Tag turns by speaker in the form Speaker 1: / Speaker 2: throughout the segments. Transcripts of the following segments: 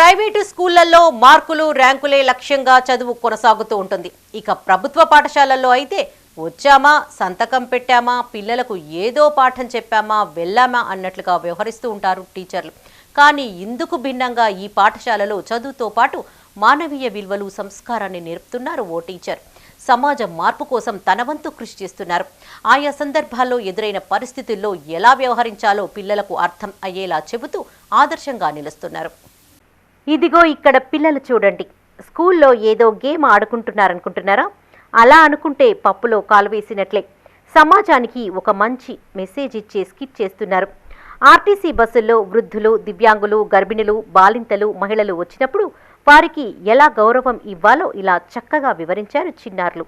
Speaker 1: Private స్కూళ్ళలో మార్కులు ర్యాంకులే లక్ష్యంగా చదువు కొనసాగుతూ ఉంటుంది. ఇక ప్రభుత్వ పాఠశాలల్లో అయితే వచ్చామా సంతకం పెట్టామా పిల్లలకు ఏదో పాఠం చెప్పామా వెళ్ళామా అన్నట్లుగా వ్యవహరిస్తూ ఉంటారు టీచర్లు. కానీ ఇందుకు భిన్నంగా ఈ పాఠశాలలో చదువుతో పాటు మానవీయ విలువలు సంస్కారాన్ని నేర్పుతున్నారు ఓ టీచర్. సమాజ మార్పు కోసం తన వంతు కృషి చేస్తున్నారు. ఆయా సందర్భాల్లో ఎదురైన పరిస్థితుల్లో ఎలా వ్యవహరించాలో పిల్లలకు అర్థం అయ్యేలా చెబుతూ ఆదర్శంగా నిలుస్తున్నారు. ఇదిగో ఇక్కడ పిల్లలు చూడండి. స్కూల్లో ఏదో గేమ్ ఆడుకుంటున్నారనుకుంటున్నారా? అలా అనుకుంటే పప్పులో కాలువేసినట్లే సమాజానికి ఒక మంచి మెసేజ్ ఇచ్చే స్కిట్ చేస్తున్నారు. ఆర్టీసీ బస్సుల్లో వృద్ధులు దివ్యాంగులు గర్భిణులు బాలింతలు మహిళలు వచ్చినప్పుడు వారికి ఎలా గౌరవం ఇవ్వాలో ఇలా చక్కగా వివరించారు చిన్నారులు.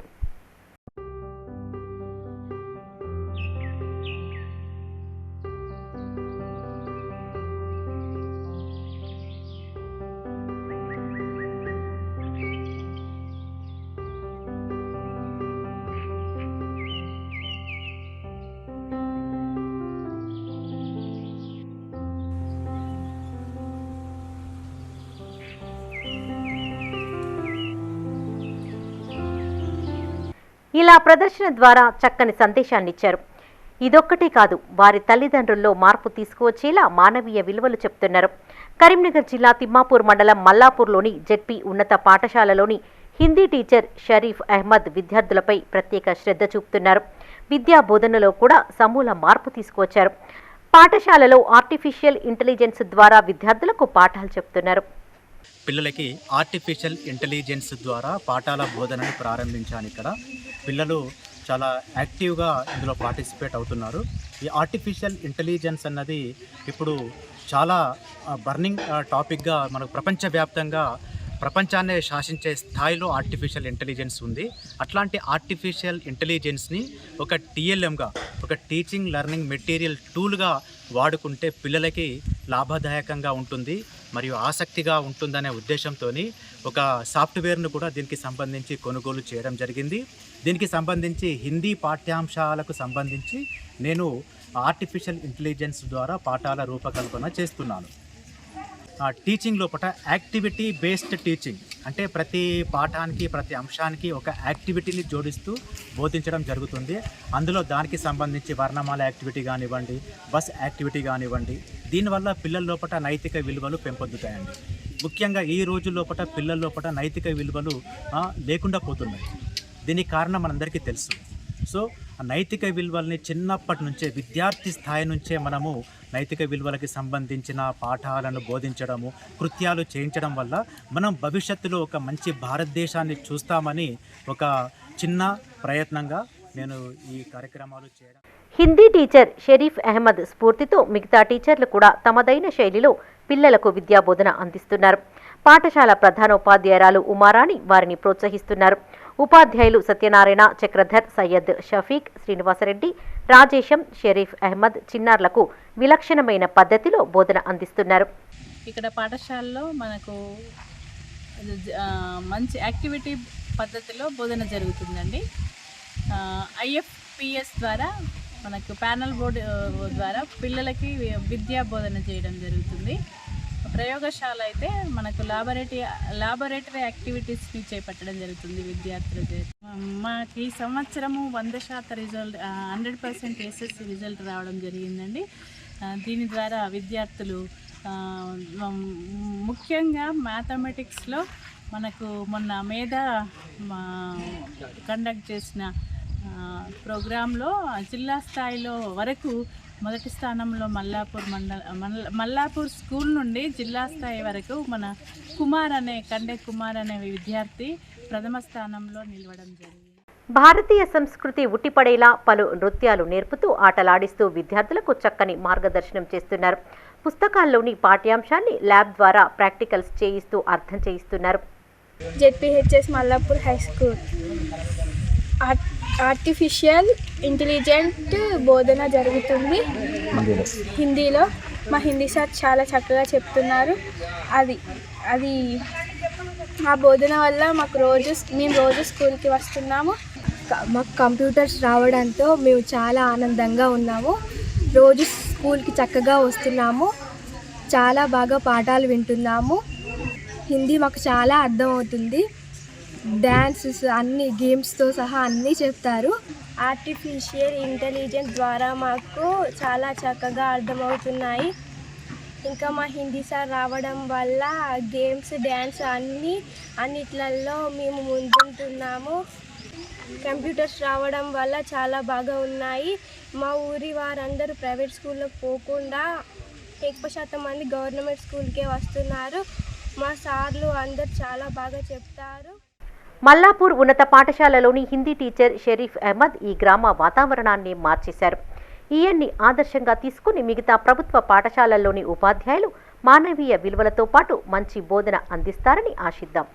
Speaker 1: ఇలా ప్రదర్శన ద్వారా చక్కని సందేశాన్నిచ్చారు. ఇదొక్కటే కాదు వారి తల్లిదండ్రుల్లో మార్పు తీసుకువచ్చేలా మానవీయ విలువలు చెప్తున్నారు. కరీంనగర్ జిల్లా తిమ్మాపూర్ మండలం మల్లాపూర్లోని జెడ్పీ ఉన్నత పాఠశాలలోని హిందీ టీచర్ షరీఫ్ అహ్మద్ విద్యార్థులపై ప్రత్యేక శ్రద్ధ చూపుతున్నారు. విద్యా బోధనలో కూడా సమూల మార్పు తీసుకువచ్చారు. పాఠశాలలో ఆర్టిఫిషియల్ ఇంటెలిజెన్స్ ద్వారా విద్యార్థులకు పాఠాలు చెప్తున్నారు.
Speaker 2: పిల్లలకి ఆర్టిఫిషియల్ ఇంటెలిజెన్స్ ద్వారా పాఠాల బోధనను ప్రారంభించాను ఇక్కడ. పిల్లలు చాలా యాక్టివ్గా ఇందులో పార్టిసిపేట్ అవుతున్నారు. ఈ ఆర్టిఫిషియల్ ఇంటెలిజెన్స్ అన్నది ఇప్పుడు చాలా బర్నింగ్ టాపిక్గా మనకు ప్రపంచవ్యాప్తంగా ప్రపంచాన్ని శాసించే స్థాయిలో ఆర్టిఫిషియల్ ఇంటెలిజెన్స్ ఉంది. అట్లాంటి ఆర్టిఫిషియల్ ఇంటెలిజెన్స్ని ఒక టీఎల్ఎంగా ఒక టీచింగ్ లెర్నింగ్ మెటీరియల్ టూల్గా వాడుకుంటే పిల్లలకి లాభదాయకంగా ఉంటుంది. మరియు ఆసక్తిగా ఉంటుందనే ఉద్దేశంతో ఒక సాఫ్ట్వేర్ను కూడా దీనికి సంబంధించి కొనుగోలు చేయడం జరిగింది. దీనికి సంబంధించి హిందీ పాఠ్యాంశాలకు సంబంధించి నేను ఆర్టిఫిషియల్ ఇంటెలిజెన్స్ ద్వారా పాఠాల రూపకల్పన చేస్తున్నాను. ఆ టీచింగ్ లోపల యాక్టివిటీ బేస్డ్ టీచింగ్ అంటే ప్రతి పాఠానికి ప్రతి అంశానికి ఒక యాక్టివిటీని జోడిస్తూ బోధించడం జరుగుతుంది. అందులో దానికి సంబంధించి వర్ణమాల యాక్టివిటీ కానివ్వండి బస్ యాక్టివిటీ కానివ్వండి దీనివల్ల పిల్లల లోపల నైతిక విలువలు పెంపొందుతాయండి. ముఖ్యంగా ఈ రోజు లోపల పిల్లల లోపల నైతిక విలువలు లేకుండా పోతున్నాయి. దీనికి కారణం మనందరికీ తెలుసు. సో ఆ నైతిక విలువల్ని చిన్నప్పటి నుంచే విద్యార్థి స్థాయి నుంచే మనము నైతిక విలువలకి సంబంధించిన పాఠాలను బోధించడము కృత్యాలు చేయించడం వల్ల మనం భవిష్యత్తులో ఒక మంచి భారతదేశాన్ని చూస్తామని ఒక చిన్న ప్రయత్నంగా నేను ఈ కార్యక్రమాలు చేయడం
Speaker 1: హిందీ టీచర్ షరీఫ్ అహ్మద్ స్ఫూర్తితో మిగతా టీచర్లు కూడా తమదైన శైలిలో పిల్లలకు విద్యాబోధన అందిస్తున్నారు. పాఠశాల ప్రధానోపాధ్యాయురాలు ఉమారాణి వారిని ప్రోత్సహిస్తున్నారు. ఉపాధ్యాయులు సత్యనారాయణ చక్రధర్ సయ్యద్ షఫీక్ శ్రీనివాసరెడ్డి రాజేశం షరీఫ్ అహ్మద్ చిన్నారులకు విలక్షణమైన పద్ధతిలో బోధన అందిస్తున్నారు.
Speaker 3: ఇక్కడ పాఠశాలలో మనకు మంచి యాక్టివిటీ పద్ధతిలో బోధన జరుగుతుందండి. ఐఎఫ్పిఎస్ ద్వారా మనకు ప్యానల్ బోర్డు ద్వారా పిల్లలకి విద్యా బోధన చేయడం జరుగుతుంది. ప్రయోగశాల అయితే మనకు లాబొరేటరీ లాబొరేటరీ యాక్టివిటీస్ని చేపట్టడం జరుగుతుంది విద్యార్థులకి. మాకు ఈ సంవత్సరము వంద శాతం result hundred percent SSC result రావడం జరిగిందండి. దీని ద్వారా విద్యార్థులు ముఖ్యంగా మ్యాథమెటిక్స్లో మనకు మొన్న మేధ కండక్ట్ చేసిన ప్రోగ్రాంలో జిల్లా స్థాయిలో వరకు మొదటి స్థానంలో మల్లాపూర్ మండల మల్ల- మల్లాపూర్ స్కూల్ నుండి జిల్లా స్థాయి వరకు మన కుమార్ అనే కండే కుమార్ అనే విద్యార్థి ప్రథమ స్థానంలో నిలవడం జరిగింది.
Speaker 1: భారతీయ సంస్కృతి ఉట్టిపడేలా పలు నృత్యాలు నేర్పుతూ ఆటలాడిస్తూ విద్యార్థులకు చక్కని మార్గదర్శనం చేస్తున్నారు. పుస్తకాల్లోని పాఠ్యాంశాన్ని ల్యాబ్ ద్వారా ప్రాక్టికల్స్ చేయిస్తూ అర్థం చేయిస్తున్నారు.
Speaker 4: ZPHS Mallapur high school. Artificial intelligent బోధన జరుగుతుంది. హిందీలో. మా హిందీ సార్ చాలా చక్కగా చెప్తున్నారు. అది అది ఆ బోధన వల్ల మాకు రోజు మేము రోజు స్కూల్కి వస్తున్నాము.
Speaker 5: మాకు కంప్యూటర్స్ రావడంతో మేము చాలా ఆనందంగా ఉన్నాము. రోజు స్కూల్కి చక్కగా వస్తున్నాము. చాలా బాగా పాఠాలు వింటున్నాము. హిందీ మాకు చాలా అర్థమవుతుంది. డ్యాన్సెస్ అన్ని గేమ్స్తో సహా అన్నీ చెప్తారు.
Speaker 4: ఆర్టిఫిషియల్ ఇంటెలిజెన్స్ ద్వారా మాకు చాలా చక్కగా అర్థమవుతున్నాయి. ఇంకా మా హిందీ సార్ రావడం వల్ల గేమ్స్ డ్యాన్స్ అన్నీ అన్నిట్లలో మేము ముందుంటున్నాము. కంప్యూటర్స్ రావడం వల్ల చాలా బాగా ఉన్నాయి. మా ఊరి వారందరూ ప్రైవేట్ స్కూల్లో పోకుండా ఎక్కువ శాతం మంది గవర్నమెంట్ స్కూల్కే వస్తున్నారు. మా సార్లు అందరు చాలా బాగా చెప్తారు.
Speaker 1: మల్లాపూర్ ఉన్నత పాఠశాలలోని హిందీ టీచర్ షరీఫ్ అహ్మద్ ఈ గ్రామ వాతావరణాన్ని మార్చేశారు. ఈయన్ని ఆదర్శంగా తీసుకుని మిగతా ప్రభుత్వ పాఠశాలల్లోని ఉపాధ్యాయులు మానవీయ విలువలతో పాటు మంచి బోధన అందిస్తారని ఆశిద్దాం.